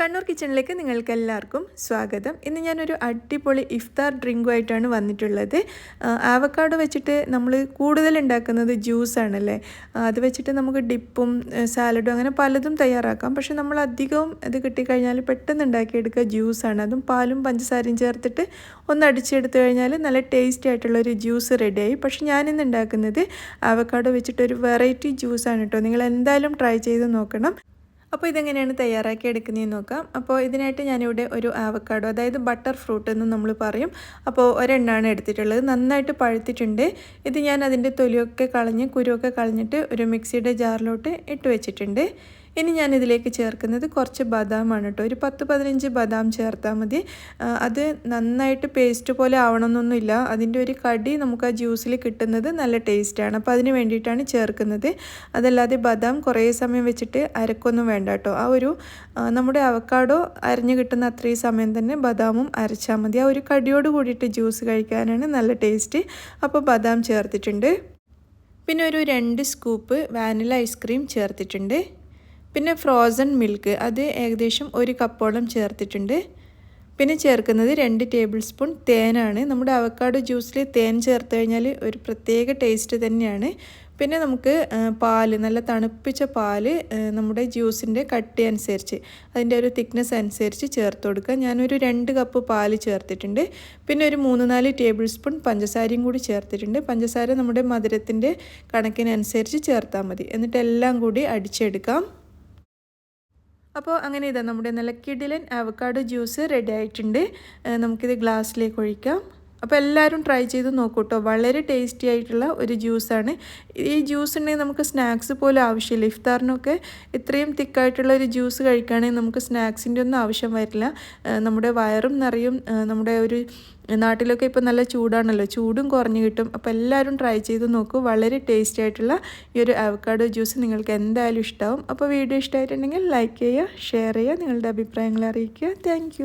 കണ്ണൂർ കിച്ചണിലേക്ക് നിങ്ങൾക്ക് എല്ലാവർക്കും സ്വാഗതം. ഇന്ന് ഞാനൊരു അടിപൊളി ഇഫ്താർ ഡ്രിങ്കുമായിട്ടാണ് വന്നിട്ടുള്ളത്. ആവക്കാട് വെച്ചിട്ട് നമ്മൾ കൂടുതൽ ഉണ്ടാക്കുന്നത് ജ്യൂസാണല്ലേ? അത് വെച്ചിട്ട് നമുക്ക് ഡിപ്പും സാലഡും അങ്ങനെ പലതും തയ്യാറാക്കാം. പക്ഷേ നമ്മൾ അധികവും ഇത് കിട്ടിക്കഴിഞ്ഞാൽ പെട്ടെന്ന് ഉണ്ടാക്കിയെടുക്കുക ജ്യൂസാണ്. അതും പാലും പഞ്ചസാരയും ചേർത്തിട്ട് ഒന്ന് അടിച്ചെടുത്തു കഴിഞ്ഞാൽ നല്ല ടേസ്റ്റി ആയിട്ടുള്ള ഒരു ജ്യൂസ് റെഡിയായി. പക്ഷെ ഞാനിന്ന് ഉണ്ടാക്കുന്നത് ആവക്കാട് വെച്ചിട്ട് ഒരു വെറൈറ്റി ജ്യൂസാണ് കേട്ടോ. നിങ്ങൾ എന്തായാലും ട്രൈ ചെയ്ത് നോക്കണം. അപ്പോൾ ഇതെങ്ങനെയാണ് തയ്യാറാക്കി എടുക്കുന്നതെന്ന് നോക്കാം. അപ്പോൾ ഇതിനായിട്ട് ഞാനിവിടെ ഒരു ആവക്കാഡോ അതായത് ബട്ടർ ഫ്രൂട്ട് എന്ന് നമ്മൾ പറയും. അപ്പോൾ ഒരെണ്ണമാണ് എടുത്തിട്ടുള്ളത്. നന്നായിട്ട് പഴുത്തിട്ടുണ്ട്. ഇത് ഞാൻ അതിന്റെ തൊലിയൊക്കെ കളഞ്ഞ് കുരുവൊക്കെ കളഞ്ഞിട്ട് ഒരു മിക്സിയുടെ ജാറിലോട്ട് ഇട്ട് വെച്ചിട്ടുണ്ട്. ഇനി ഞാൻ ഇതിലേക്ക് ചേർക്കുന്നത് കുറച്ച് ബദാമാണ് കേട്ടോ. ഒരു പത്ത് പതിനഞ്ച് ബദാം ചേർത്താൽ മതി. അത് നന്നായിട്ട് പേസ്റ്റ് പോലെ ആവണമെന്നൊന്നുമില്ല അതിന്റെ ഒരു കടി നമുക്ക് ആ ജ്യൂസിൽ കിട്ടുന്നത് നല്ല ടേസ്റ്റാണ് അപ്പോൾ അതിന് വേണ്ടിയിട്ടാണ് ചേർക്കുന്നത്. അതല്ലാതെ ബദാം കുറേ സമയം വെച്ചിട്ട് അരക്കൊന്നും വേണ്ട കേട്ടോ. ആ ഒരു നമ്മുടെ അവക്കാടോ അരഞ്ഞു കിട്ടുന്ന അത്രയും സമയം തന്നെ ബദാമും അരച്ചാൽ മതി. ആ ഒരു കടിയോട് കൂടിയിട്ട് ജ്യൂസ് കഴിക്കാനാണ് നല്ല ടേസ്റ്റ് അപ്പോൾ ബദാം ചേർത്തിട്ടുണ്ട്. പിന്നെ ഒരു രണ്ട് സ്കൂപ്പ് വാനില ഐസ്ക്രീം ചേർത്തിട്ടുണ്ട്. പിന്നെ ഫ്രോസൺ മിൽക്ക് അത് ഏകദേശം ഒരു കപ്പോളം ചേർത്തിട്ടുണ്ട്. പിന്നെ ചേർക്കുന്നത് രണ്ട് ടേബിൾ സ്പൂൺ തേനാണ്. നമ്മുടെ അവക്കാട് ജ്യൂസിൽ തേൻ ചേർത്ത് കഴിഞ്ഞാൽ ഒരു പ്രത്യേക ടേസ്റ്റ് തന്നെയാണ്. പിന്നെ നമുക്ക് പാൽ നല്ല തണുപ്പിച്ച പാൽ നമ്മുടെ ജ്യൂസിന്റെ കട്ടി അനുസരിച്ച് അതിന്റെ ഒരു തിക്നെസ് അനുസരിച്ച് ചേർത്ത് കൊടുക്കുക. ഞാനൊരു രണ്ട് കപ്പ് പാൽ ചേർത്തിട്ടുണ്ട്. പിന്നെ ഒരു മൂന്ന് നാല് ടേബിൾ സ്പൂൺ പഞ്ചസാരയും കൂടി ചേർത്തിട്ടുണ്ട്. പഞ്ചസാര നമ്മുടെ മധുരത്തിന്റെ കണക്കിനനുസരിച്ച് ചേർത്താൽ മതി. എന്നിട്ട് എല്ലാം കൂടി അടിച്ചെടുക്കാം. അപ്പോൾ അങ്ങനെ ഇതാ നമ്മുടെ നല്ല കിടിലൻ അവക്കാഡോ ജ്യൂസ് റെഡി ആയിട്ടുണ്ട്. നമുക്കിത് ഗ്ലാസ്സിലേക്ക് ഒഴിക്കാം. അപ്പോൾ എല്ലാവരും ട്രൈ ചെയ്ത് നോക്കൂ കേട്ടോ വളരെ ടേസ്റ്റി ആയിട്ടുള്ള ഒരു ജ്യൂസാണ് ഈ ജ്യൂസ് ഉണ്ടെങ്കിൽ നമുക്ക് സ്നാക്സ് പോലും ആവശ്യമില്ല. ഇഫ്താറിനൊക്കെ ഇത്രയും തിക്കായിട്ടുള്ള ഒരു ജ്യൂസ് കഴിക്കുകയാണെങ്കിൽ നമുക്ക് സ്നാക്സിന്റെ ഒന്നും ആവശ്യം വരില്ല. നമ്മുടെ വയറും നിറയും നമ്മുടെ ഒരു നാട്ടിലൊക്കെ ഇപ്പോൾ നല്ല ചൂടാണല്ലോ. ചൂടും കുറഞ്ഞു കിട്ടും. അപ്പോൾ എല്ലാവരും ട്രൈ ചെയ്ത് നോക്കൂ. വളരെ ടേസ്റ്റി ആയിട്ടുള്ള ഈ ഒരു അവക്കാഡോ ജ്യൂസ് നിങ്ങൾക്ക് എന്തായാലും ഇഷ്ടമാവും അപ്പോൾ വീഡിയോ ഇഷ്ടമായിട്ടുണ്ടെങ്കിൽ ലൈക്ക് ചെയ്യുക ഷെയർ ചെയ്യുക നിങ്ങളുടെ അഭിപ്രായങ്ങൾ അറിയിക്കുക. താങ്ക്